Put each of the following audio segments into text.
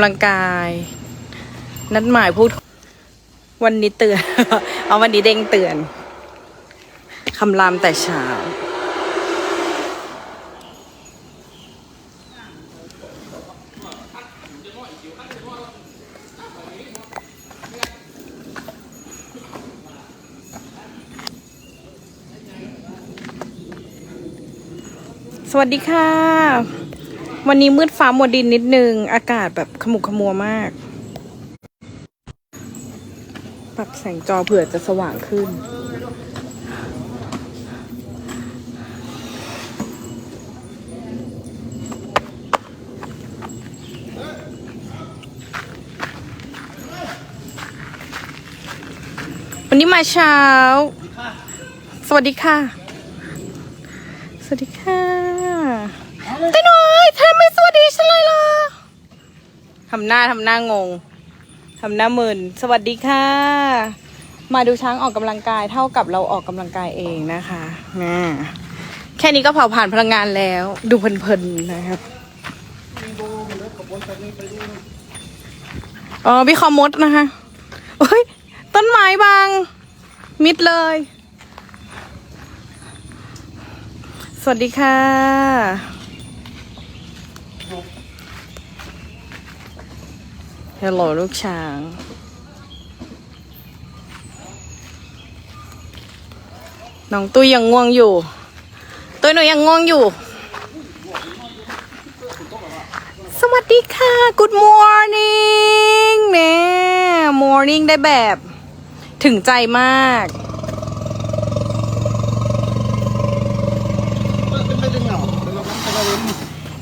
กำลังกาย นัดหมายพูด วันนี้เตือน เอาวันนี้เด้งเตือนคำรามแต่เช้าสวัสดีค่ะ วันนี้มืดฟ้ามัวดินนิดนึง อากาศแบบขมุกขมัวมาก ปรับแสงจอเผื่อจะสว่างขึ้น วันนี้มาเช้า สวัสดีค่ะ สวัสดีค่ะเต้นน้อ ยเธอไม่สวัสดีฉันเลยเหรอทำหน้าทำหน้างงทำหน้ามึนสวัสดีค่ะ มาดูช้างออกกำลังกายเท่ากับเราออกกำลังกายเองนะคะน่แค่นี้ก็เผาผ่านพลังงานแล้ว ดูเพลินๆนะครับอ๋อพี่คอมมดนะคะโอ้ย ต้นไม้บาง มิดเลย สวัสดีค่ะ ฮลโหลลูกช้าง น้องตุ้ยยังง่วงอยู่ ตุ้ยหนูยังง่วงอยู่ สวัสดีค่ะ Good morning เนี่ย morning ได้แบบถึงใจมาก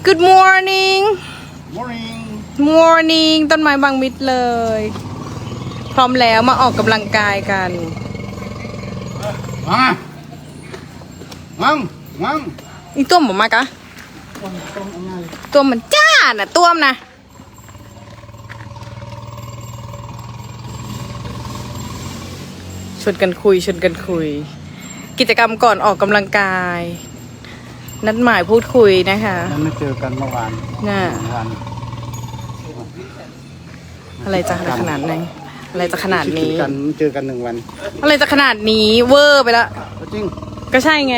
Good morning Morning. morning ต้นไม้บางมิดเลย พร้อมแล้วมาออกกำลังกายกันมางังงังอีตัวหมอมากะตัวมันจ้าน่ะตัวมนนะชวนกันคุยชวนกันคุย กิจกรรมก่อนออกกำลังกาย นัดหมายพูดคุยนะคะยังไม่เจอกันเมื่อวานน่ะ เมื่อวาน อะไรจะขนาดไหนอะไรจะขนาดคิดถึนี้งกันเจอกันหนึ่งวัน อะไรจะขนาดนี้เวอร์ไปละ จริง ก็ใช่ไง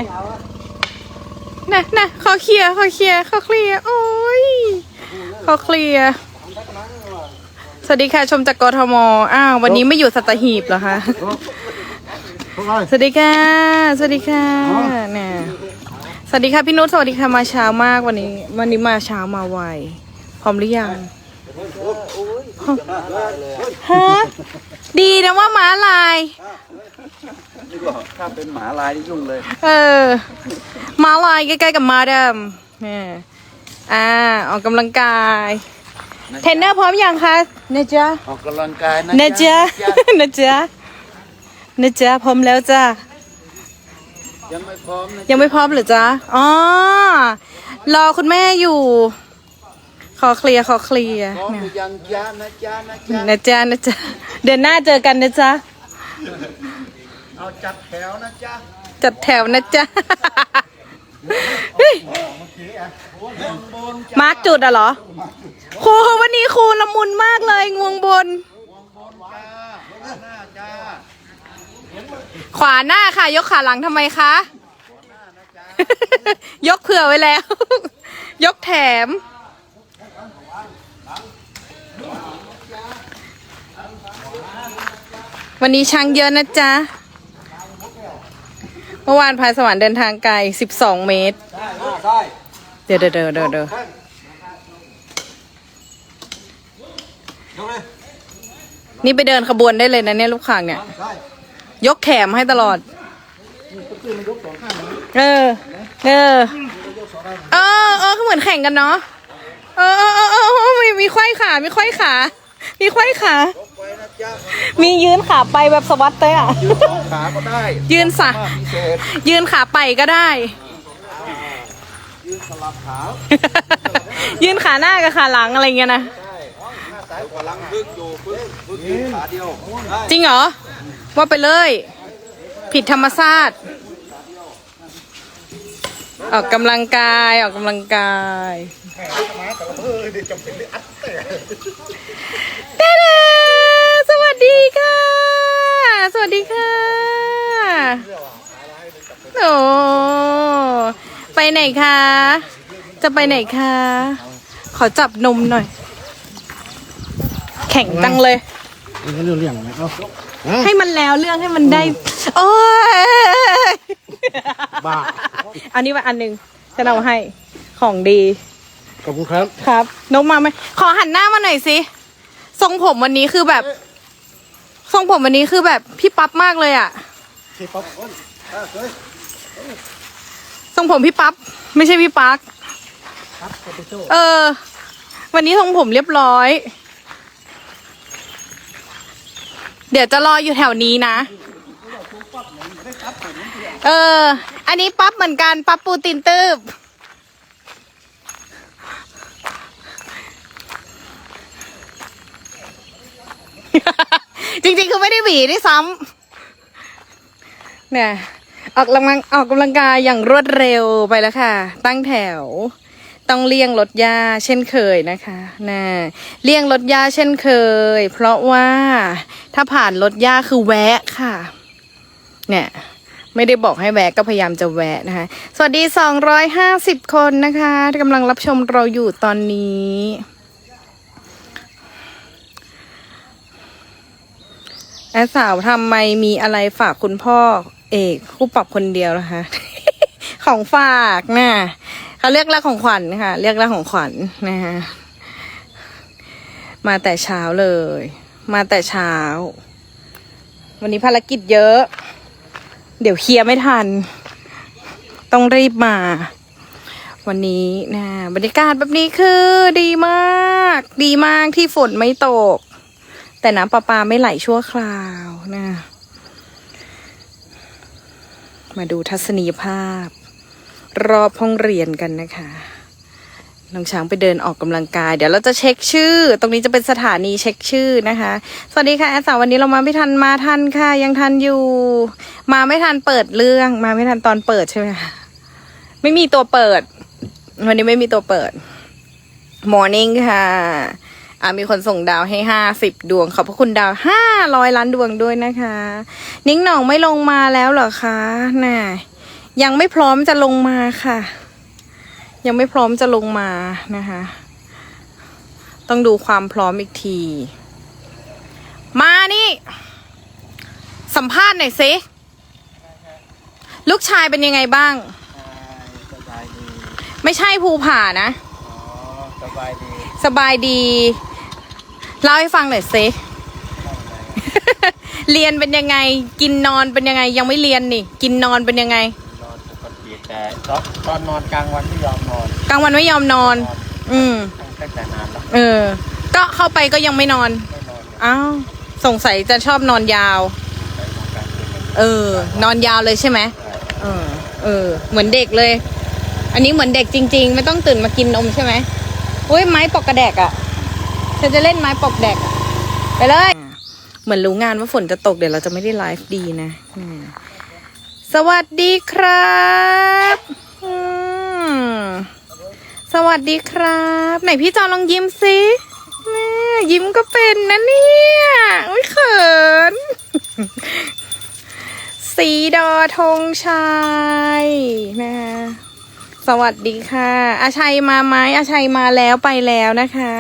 น่ะน่ะขอเคลียร์ขอเคลียร์ขอเคลียร์โอ้ยขอเคลียร์สวัสดีค่ะชมจากกทมอ้าววันนี้ไม่อยู่สัตหีบเหรอคะพวกเราสวัสดีค่ะ สวัสดีค่ะเนี่ยสวัสดีค่ะพี่นุชสวัสดีค่ะมาเช้ามากวันนี้ วันนี้มาเช้ามาไวพร้อมหรือยัง ฮะดีนะว่าม้าลาย นี่ก็ถ้าเป็นหมาลายนี่ยุ่งเลย เออมาลายใกล้ๆกับมาดามเนี่ยอ่าออกกำลังกาย เทรนเนอร์พร้อมยังคะนะจ๊ะออกกำลังกายนะนะจ๊ะนะจ๊ะนะจ๊ะพร้อมแล้วจ้ะยังไม่พร้อมนะยังไม่พร้อมเหรือจ๊ะอ๋อรอคุณแม่อยู่ ขอเคลียร์ขอเคลียร์พร้อมเนี่ยหรือยังจ้านะจ้านะจ้านะจ๊ะนะจ๊ะเดือนหน้าเจอกันนะจ๊ะเอาจัดแถวนะจ้าจัดแถวนะจ๊ะเฮ้ยมาร์กจุดอะเหรอครูวันนี้ครูละมุนมากเลยงวงบน ขวาหน้าค่ะ ยกขาหลังทำไมคะ ยกเผื่อไว้แล้ว ยกแถม วันนี้ช้างเยอะนะจ๊ะ เมื่อวานพายสวรรค์เดินทางไกล 12 เมตรได้เดี๋ยวเดี๋ยวเดี๋ยวเดี๋ยวเดี๋ยวนี่ไปเดินขบวนได้เลยนะเนี่ยลูกข่างเนี่ย ยกแถมให้ตลอด เออ เออ เออ เออก็เหมือนแข่งกันเนาะ เออเออเออเออเออมีมีไข้ขา มีไข้ขา มีไขว้ขาไปนะจ้ามียืนขาไปแบบสวัสดิ์เต้อะยืนสองขาก็ได้ยืนสะ มากพิเศษยืนขาไปก็ได้ ยืนสลับขายืนขาหน้ากับขาหลังอะไรเงี้ยนะหน้าซ้ายขวาหลังพึ่งอยู่พึ่งพึ่งยืนขาเดียวได้จริงเหรอ ว่าไปเลย ผิดธรรมชาติ ออกกำลังกายออกกำลังกายเออเดี๋ยวจำเป็นเลยอัด เด้ๆสวัสดีค่ะ สวัสดีค่ะ โอ้ไปไหนคะ จะไปไหนคะ ขอจับนมหน่อย แข็งจังเลยมันก็เรื่องเรื่องนะเอ้าให้มันแล้วเรื่องให้มันได้ โอ้ย บ้า อันนี้ว่าอันหนึ่งจะเอาให้ของดี ขอบคุณครับ ครับ นกมาไหมขอหันหน้ามาหน่อยสิทรงผมวันนี้คือแบบ ทรงผมวันนี้คือแบบพี่ปั๊บมากเลยอะพี่ป๊อปทรงผมพี่ปั๊บไม่ใช่พี่ปั๊กครับโปเตโต้เออ วันนี้ทรงผมเรียบร้อย เดี๋ยวจะรออยู่แถวนี้นะ เออ อันนี้ปั๊บเหมือนกันปั๊บปูตินตืบ ริงๆคือไม่ได้หวีด้วยซ้ำเนี่ยออกกำลังออกกำลังกายอย่างรวดเร็วไปแล้วค่ะ ตั้งแถว ต้องเลี่ยงรถยาเช่นเคยนะคะนะเลี่ยงรถยาเช่นเคย เพราะว่าถ้าผ่านรถยาคือแวะค่ะ เนี่ยไม่ได้บอกให้แวะก็พยายามจะแวะนะคะ สวัสดี 250 คนนะคะที่กำลังรับชมเราอยู่ตอนนี้ แอดสาวทำไมมีอะไรฝากคุณพ่อเอกคู่ปรับคนเดียวนะคะ ของฝากนะเขาเรียกล้วของขวัญค่ะ เรียกล้วของขวัญนะคะมาแต่เช้าเลย มาแต่เช้า วันนี้ภารกิจเยอะ เดี๋ยวเคลียร์ไม่ทัน ต้องรีบมา วันนี้นะบรรยากาศแบบนี้คือดีมาก ดีมากที่ฝนไม่ตก แต่น้ำประปาไม่ไหลชั่วคราวนะมาดูทัศนียภาพ รอบห้องเรียนกันนะคะน้องช้างไปเดินออกกำลังกาย เดี๋ยวเราจะเช็คชื่อ ตรงนี้จะเป็นสถานีเช็คชื่อนะคะ สวัสดีค่ะแอดสาววันนี้เรามาไม่ทันมาทันค่ะ ยังทันอยู่ มาไม่ทันเปิดเรื่อง มาไม่ทันตอนเปิดใช่ไหมคะไม่มีตัวเปิด วันนี้ไม่มีตัวเปิด Morning ค่ะ อ่ามีคนส่งดาวให้ห้าสิบดวง ขอบพระคุณดาวห้าร้อยล้านดวงด้วยนะคะ นิ้งหน่องไม่ลงมาแล้วเหรอคะน่ะยังไม่พร้อมจะลงมาค่ะ ยังไม่พร้อมจะลงมานะคะ ต้องดูความพร้อมอีกที มานี่ สัมภาษณ์หน่อยสิลูกชายเป็นยังไงบ้าง สบายดี ไม่ใช่ภูผานะอ๋อสบายดี สบายดี เล่าให้ฟังหน่อยสิเรียนเป็นยังไง กินนอนเป็นยังไง ยังไม่เรียนนี่ กินนอนเป็นยังไง นอนปกติแต่ตอนตอนนอนกลางวันไม่ยอมนอนกลางวันไม่ยอมนอนอืม ตั้งแต่นานแล้วเออ ก็เข้าไปก็ยังไม่นอน ไม่นอนอ้าว สงสัยจะชอบนอนยาว ไปนอนกลางคืนเออ นอนยาวเลยใช่ไหม เออ เออ เหมือนเด็กเลย อันนี้เหมือนเด็กจริง ๆ ไม่ต้องตื่นมากินนมใช่ไหมอุ้ยไม้ปอกกระแดกอะ่ ฉันจะเล่นไม้ปอกแดก ไปเลย เหมือนรู้งานว่าฝนจะตกเดี๋ยวเราจะไม่ได้ไลฟ์ดีนะ สวัสดีครับ สวัสดีครับ ไหนพี่จอลองยิ้มสิยิ้มก็เป็นนะเนี่ยอุ้ยเขิน สีดอธงชัยนะคะสวัสดีค่ะ อาชัยมาไหมอาชัยมาแล้วไปแล้วนะคะ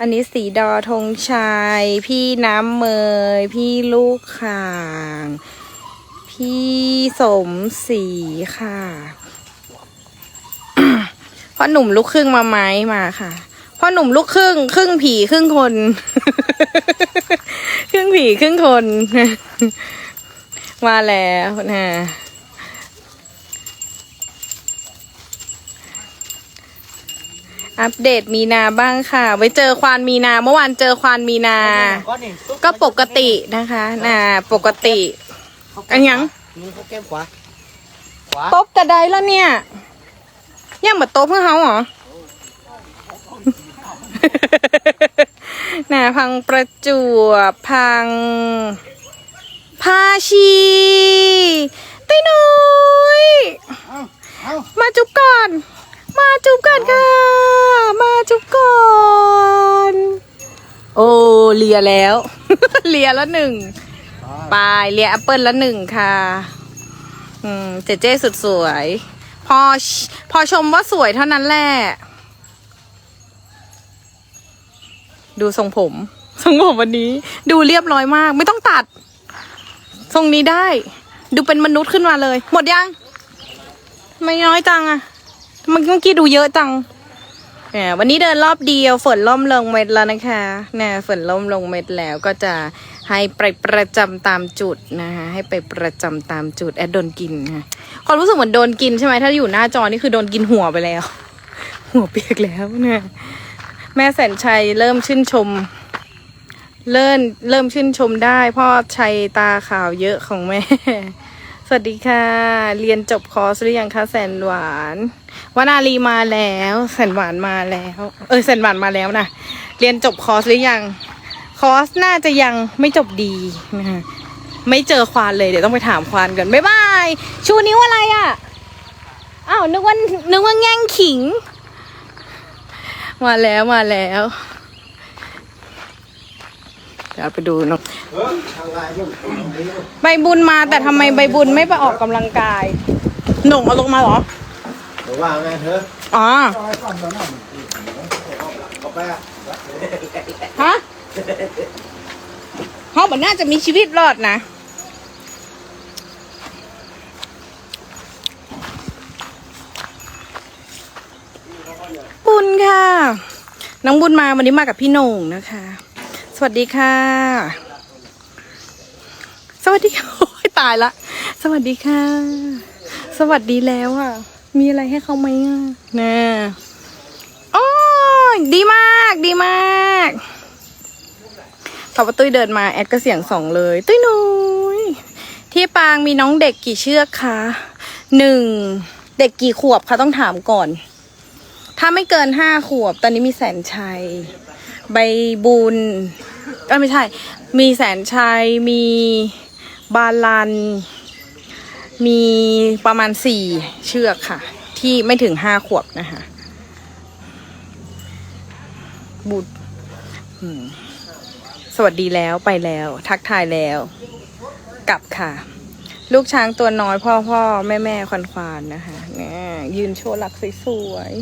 อันนี้สีดอธงชัย พี่น้ำเมย พี่ลูกข่าง พี่สมศรีค่ะพ่อหนุ่มลูกครึ่งมาไหมมาค่ะพ่อหนุ่มลูกครึ่ง ครึ่งผีครึ่งคน ครึ่งผีครึ่งคน มาแล้วนะ อัปเดตมีนาบ้างค่ะ ไว้เจอควานมีนา เมื่อวานเจอควานมีนา ก็นี่ตุ๊ก็ปกตินะคะน่ะปกติ อันยังนี่เขาแก้มขวาขวาตบแต่ใดแล้วเนี่ยยังมาตบเพื่อเขาเหรอน่ะพังประจวบพังพาชีเต้ยน้อยเอ้าเอ้ามาจุ๊บก่อน มาจุบกันค่ะ มาจุบก่อน โอ้เลียแล้ว เลียแล้วหนึ่งไปเลียแอปเปิลแล้วหนึ่งค่ะ อืมเจเจสุดสวย พอชพอชมว่าสวยเท่านั้นแหละ ดูทรงผม ทรงผมวันนี้ ดูเรียบร้อยมาก ไม่ต้องตัด ทรงนี้ได้ ดูเป็นมนุษย์ขึ้นมาเลย หมดยัง ไม่น้อยจังอะ มันเมื่อกี้ดูเยอะจังแหมวันนี้เดินรอบเดียวฝนล่มลงเม็ดแล้วนะคะเนี่ยฝนล่มลงเม็ดแล้วก็จะให้ไปประจำตามจุดนะคะให้ไปประจำตามจุดแอดโดนกินค่ะความรู้สึกเหมือนโดนกินใช่ไหมถ้าอยู่หน้าจอนี่คือโดนกินหัวไปแล้ว หัวเปียกแล้วเนี่ยแม่แสนชัยเริ่มชื่นชม เริ่มเริ่มชื่นชมได้พ่อชัยตาขาวเยอะของแม่ สวัสดีค่ะ เรียนจบคอร์สหรือยังคะแสนหวาน วนาลีมาแล้วแสนหวานมาแล้ว เออแสนหวานมาแล้วนะเรียนจบคอร์สหรือยัง คอร์สน่าจะยังไม่จบดีนะคะไม่เจอควานเลยเดี๋ยวต้องไปถามควานกันบ๊ายบายชูนิ้วอะไรอะ่ะอ้าวนึกว่านึกว่าแง่งขิง มาแล้วมาแล้วเดี๋ยวไปดูนาะใบบุญมาแต่ทำไมใบบุญไม่ไปออกกำลังกายหน่งเอาลงมาเหรอ ว่าไงเธออ๋อเอาไปอะฮะเขาบอกน่าจะมีชีวิตรอดนะบุญค่ะ น้องบุญมาวันนี้มากับพี่โหน่งนะคะ สวัสดีค่ะ สวัสดีค่ะโอ้ยตายละ สวัสดีค่ะ สวัสดีแล้วอะ มีอะไรให้เขาไหมอะน่โอ้ยดีมาก ดีมากพอป้าตุ้ยเดินมาแอดก็เสียงสองเลย ตุ้ยนุยที่ปางมีน้องเด็กกี่เชือกคะหนึ่งเด็กกี่ขวบคะต้องถามก่อน ถ้าไม่เกินห้าขวบ ตอนนี้มีแสนชัย ใบบุญเอ้ยไม่ใช่ มีแสนชัย มีบาลัน มีประมาณสี่เชือกค่ะ ที่ไม่ถึงห้าขวบนะคะ บุตรสวัสดีแล้วไปแล้ว ทักทายแล้ว กลับค่ะ ลูกช้างตัวน้อยพ่อพ่อแม่แม่ควานควานๆนะคะเนี่ยยืนโชว์หลักสวย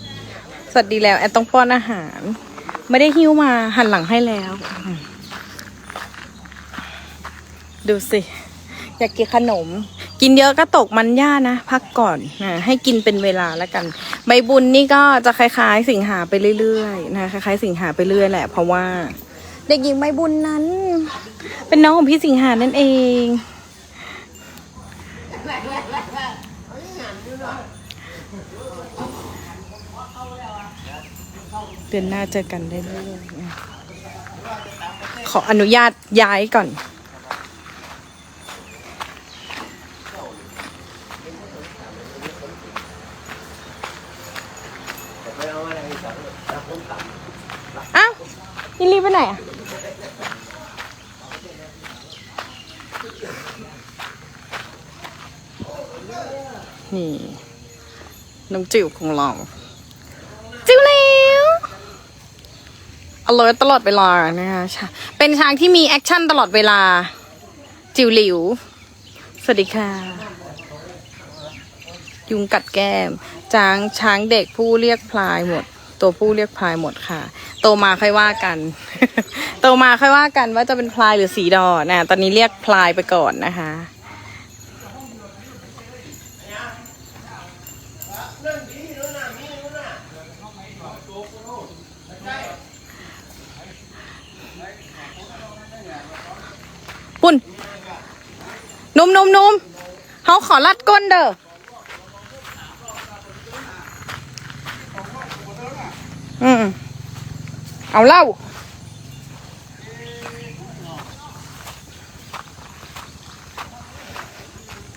ๆสวัสดีแล้วแอนต้องป้อนอาหาร ไม่ได้หิ้วมาหันหลังให้แล้ว ดูสิ อยากกินขนม กินเยอะก็ตกมันย่านะ พักก่อนนะให้กินเป็นเวลาแล้วกัน ใบบุญนี่ก็จะคล้ายๆ สิงหาไปเรื่อยๆนะคล้ายๆ สิงหาไปเรื่อยแหละ เพราะว่า เด็กหญิงใบบุญนั้น เป็นน้องของพี่สิงหานั่นเอง เดือนหน้าเจอกันได้เรื่อยๆนะขออนุญาตย้ายก่อน อ้าว รีไปไหนอะนี่ น้องจิ๋วของเรา จิ๋วแล้วอร่อยตลอดเวลานะคะช้าเป็นช้างที่มีแอคชั่นตลอดเวลา จิ๋วหลิว สวัสดีค่ะ ยุงกัดแก้ม ช้างช้างเด็กผู้เรียกพลายหมด ตัวผู้เรียกพลายหมดค่ะ โตมาค่อยว่ากัน โตมาค่อยว่ากันว่าจะเป็นพลายหรือสีดอนะตอนนี้เรียกพลายไปก่อนนะคะปุ่นนุ่มนุ่มนุ่มเขาขอลัดก้นเด้อ อืมเอาเหล้า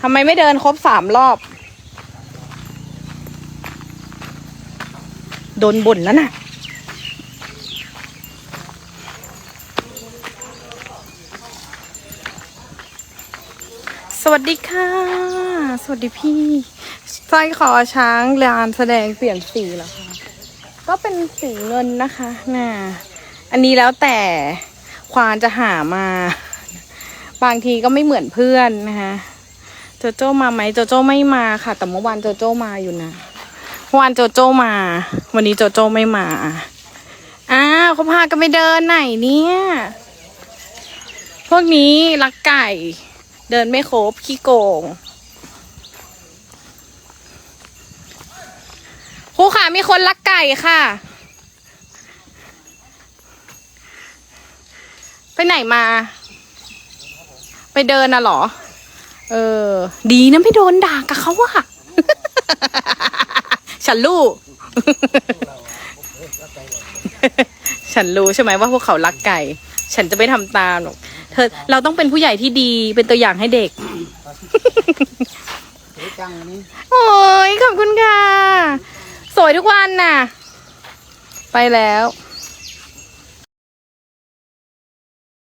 ทำไมไม่เดินครบสามรอบ โดนบ่นแล้วน่ะสวัสดีค่ะ สวัสดีพี่สร้อยคอช้างลานแสดงเปลี่ยนสีเหรอคะ ก็เป็นสีเงินนะคะน่ะอันนี้แล้วแต่ควานจะหามา บางทีก็ไม่เหมือนเพื่อนนะคะโจโจ้มาไหมโจโจ้ไม่มาค่ะ แต่เมื่อวานโจโจ้มาอยู่นะเมื่อวานโจโจ้มา วันนี้โจโจ้ไม่มาอ้าวเขาพากันไปเดินไหนเนี่ย พวกนี้รักไก่ เดินไม่ครบขี้โกง ครูค่ะมีคนรักไก่ค่ะ ไปไหนมา ไปเดินน่ะเหรอ เออ ดีนะไม่โดนด่ากับเขาอะฉันรู้ ฉันรู้ใช่ไหมว่าพวกเขารักไก่ ฉันจะไม่ทำตามหรอกเธอเราต้องเป็นผู้ใหญ่ที่ดีเป็นตัวอย่างให้เด็กโอ้ยขอบคุณค่ะ สวยทุกวันน่ะ ไปแล้ว